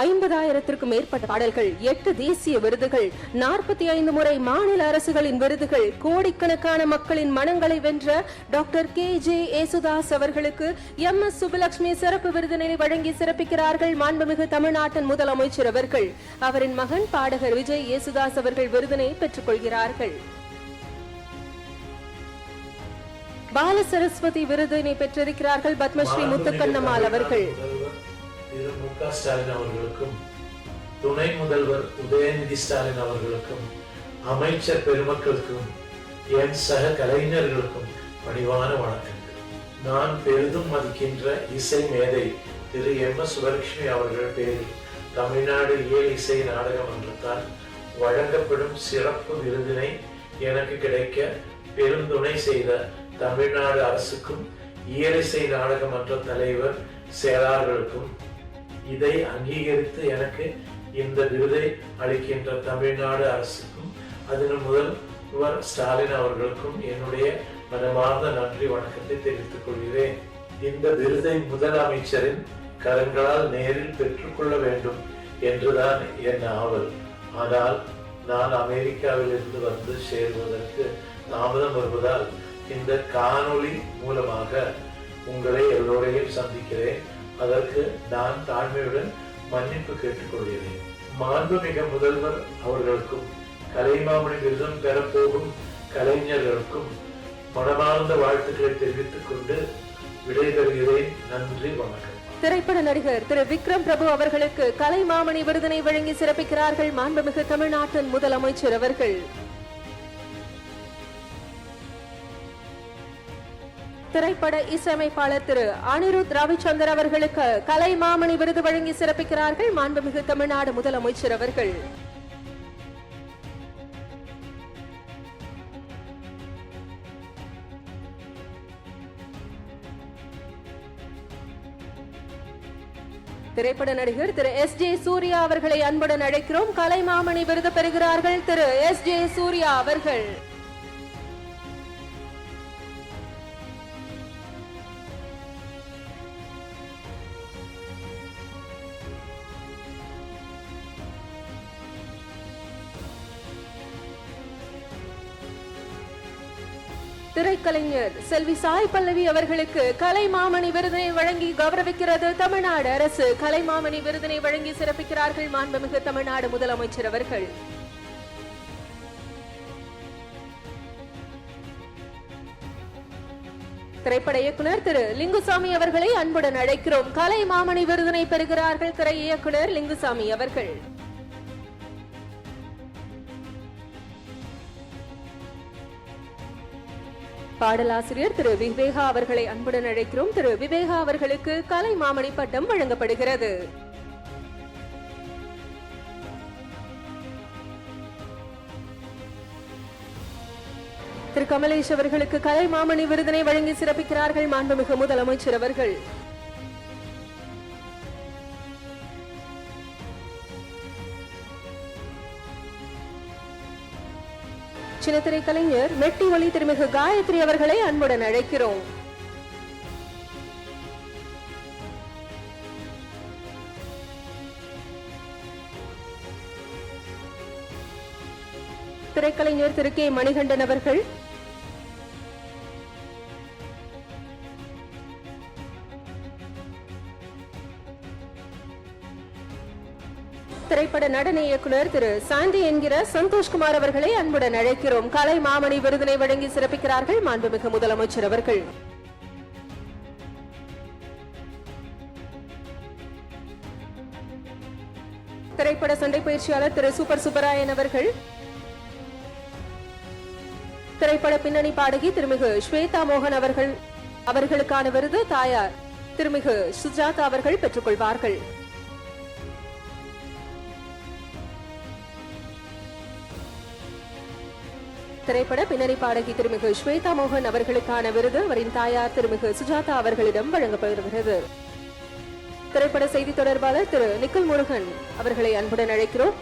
ஐம்பதாயிரத்திற்கும் மேற்பட்ட பாடல்கள் எட்டு தேசிய விருதுகள் நாற்பத்தி ஐந்து முறை மாநில அரசுகளின் விருதுகள் கோடிக்கணக்கான மக்களின் மனங்களை வென்ற டாக்டர் கே ஜே ஏசுதாஸ் அவர்களுக்கு எம் எஸ் சுப்புலட்சுமி சிறப்பு விருதினை வழங்கி சிறப்பிக்கிறார்கள் மாண்புமிகு தமிழ்நாட்டின் முதலமைச்சர் அவர்கள். அவரின் மகன் பாடகர் விஜய் ஏசுதாஸ் அவர்கள் விருதினை பெற்றுக் கொள்கிறார்கள் பால சரஸ்வதி விருதினை பெற்றிருக்கிறார்கள் பத்மஸ்ரீ முத்துக்கண்ணம்மாள் அவர்கள். க ஸ்டாலின் அவர்களுக்கும் துணை முதல்வர் உதயநிதி ஸ்டாலின் அவர்களுக்கும் அமைச்சர் பெருமக்களுக்கும் என் சக கலைஞர்களுக்கும் பணிவான வணக்கங்கள். நான் பெரிதும் மதிக்கின்ற இசை மேதை திரு எம் எஸ் சுபலட்சுமி அவர்கள் பேரில் தமிழ்நாடு இயல் இசை நாடக மன்றத்தால் வழங்கப்படும் சிறப்பு விருதினை எனக்கு கிடைக்க பெருந்துணை செய்த தமிழ்நாடு அரசுக்கும் இயலிசை நாடக மன்ற தலைவர் செயலாளர்களுக்கும் இதை அங்கீகரித்து எனக்கு இந்த விருதை அளிக்கின்ற தமிழ்நாடு அரசுக்கும் அதன் முதல்வர் ஸ்டாலின் அவர்களுக்கும் என்னுடைய மனமார்ந்த நன்றி வணக்கத்தை தெரிவித்துக் கொள்கிறேன். இந்த விருதை முதலமைச்சரின் கரங்களால் நேரில் பெற்றுக்கொள்ள வேண்டும் என்றுதான் என் ஆவல். ஆனால் நான் அமெரிக்காவில் இருந்து வந்து சேருவதற்கு தாமதம் வருவதால் இந்த காணொளி மூலமாக உங்களை எல்லோரையும் சந்திக்கிறேன். அதற்கு நான் தாழ்மையுடன் மன்னிப்பு கேட்டுக்கொள்கிறேன். மாண்புமிக முதல்வர் அவர்களுக்கும் கலைமாமணி விருதம் பெறப்போகும் கலைஞர்களுக்கும் மனமார்ந்த வாழ்த்துக்களை தெரிவித்துக் கொண்டு விடைபெறுகிறேன். நன்றி வணக்கம். திரைப்பட நடிகர் திரு விக்ரம் பிரபு அவர்களுக்கு கலைமாமணி விருதினை வழங்கி சிறப்பிக்கிறார்கள் மாண்புமிகு தமிழ்நாட்டின் முதலமைச்சர் அவர்கள். திரைப்பட இசையமைப்பாளர் திரு அனிருத் ரவிச்சந்தர் அவர்களுக்கு கலை மாமணி விருது வழங்கி சிறப்பிக்கிறார்கள். மாண்புமிகு தமிழ்நாடு முதலமைச்சர் அவர்கள். திரைப்பட நடிகர் திரு எஸ் ஜே சூர்யா அவர்களை அன்புடன் அழைக்கிறோம். கலைமாமணி விருது பெறுகிறார்கள் திரு எஸ் ஜே சூர்யா அவர்கள். திரைக்கலைஞர் செல்வி சாய் பல்லவி அவர்களுக்கு கலைமாமணி விருதினை வழங்கி கௌரவிக்கிறது தமிழ்நாடு அரசு. கலைமாமணி விருதினை வழங்கி சிறப்பிக்கிறார்கள் மாண்புமிகு தமிழ்நாடு முதலமைச்சர் அவர்கள். திரைப்பட இயக்குனர் திரு லிங்குசாமி அவர்களை அன்புடன் அழைக்கிறோம். கலை மாமணி விருதினை பெறுகிறார்கள் திரை இயக்குனர் லிங்குசாமி அவர்கள். பாடலாசிரியர் திரு விவேகா அவர்களை அன்புடன் அழைக்கிறோம். திரு விவேகா அவர்களுக்கு கலை மாமணி பட்டம் வழங்கப்படுகிறது. திரு கமலேஷ் அவர்களுக்கு கலை மாமணி விருதினை வழங்கி சிறப்பிக்கிறார்கள் மாண்புமிகு முதலமைச்சர் அவர்கள். சின்னத்திரை கலைஞர் மெட்டி ஒளி திருமிகு காயத்ரி அவர்களை அன்புடன் அழைக்கிறோம். திரைக்கலைஞர் திரு கே மணிகண்டன் அவர்கள் திரைப்பட நடன இயக்குனர் திரு சாந்தி என்கிற சந்தோஷ்குமார் அவர்களை அன்புடன் அழைக்கிறோம். கலை மாமணி விருதினை வழங்கி சிறப்பிக்கிறார்கள் மாண்புமிகு முதலமைச்சர் அவர்கள். திரைப்பட சண்டை பயிற்சியாளர் திரு சூப்பர் சுப்பராயன் அவர்கள். திரைப்பட பின்னணி பாடகி திருமிகு ஸ்வேதா மோகன் அவர்கள். அவர்களுக்கான விருது தாயார் திருமிகு சுஜாதா அவர்கள் பெற்றுக்கொள்வார்கள். திரைப்பட பின்னணி பாடகி திருமிகு ஸ்வேதா மோகன் அவர்களுக்கான விருது அவரின் தாயார் திருமிகு சுஜாதா அவர்களிடம் வழங்கப்படுகிறது. திரைப்பட செய்தி தொடர்பாளர் திரு நிக்கல் முருகன் அவர்களை அன்புடன் அழைக்கிறோம்.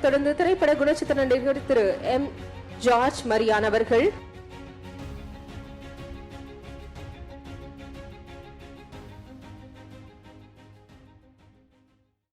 தொடர்ந்து திரைப்பட குணச்சித்திர நடிகர் திரு எம். ஜார்ஜ் மரியான் அவர்கள்